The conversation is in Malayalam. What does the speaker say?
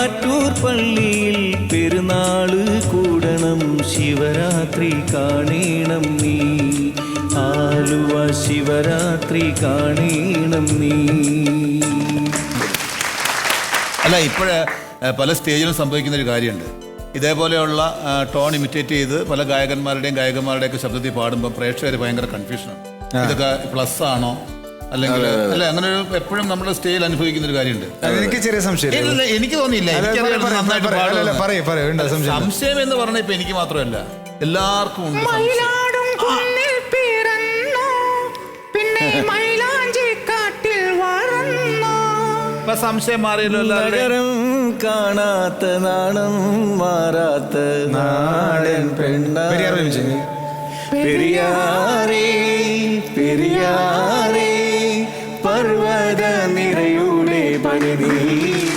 മലയാറ്റൂർ പള്ളിയിൽ പെരുന്നാൾ കൂടണം ശിവരാത്രി കാണേണം നീ. ആലുവ ശിവരാത്രി കാണേണം നീ. അല്ല ഇപ്പോഴ പല സ്റ്റേജിലും സംഭവിക്കുന്ന ഒരു കാര്യമുണ്ട്. ഇതേപോലെയുള്ള ടോൺ ഇമിറ്റേറ്റ് ചെയ്ത് പല ഗായകന്മാരുടെയും ഗായകന്മാരുടെയൊക്കെ ശബ്ദത്തിൽ പാടുമ്പോൾ പ്രേക്ഷകർ ഭയങ്കര കൺഫ്യൂഷനാണ് ഇതൊക്കെ പ്ലസ് ആണോ? അല്ലെങ്കിൽ അല്ല അങ്ങനെ ഒരു എപ്പോഴും നമ്മുടെ സ്റ്റേജിൽ അനുഭവിക്കുന്ന ഒരു കാര്യമുണ്ട്. എനിക്ക് ചെറിയ സംശയം എനിക്ക് തോന്നിയില്ല. എനിക്കറിയാം സംശയം സംശയം എന്ന് പറഞ്ഞ ഇപ്പൊ എനിക്ക് മാത്രമല്ല. എല്ലാവർക്കും ഉണ്ട് ഇപ്പൊ സംശയം മാറിയല്ലോ നഗരം കാണാത്ത നാണം മാറാത്ത നാടൻ പെണ്ണ. പെരിയാർ. Periyar my name.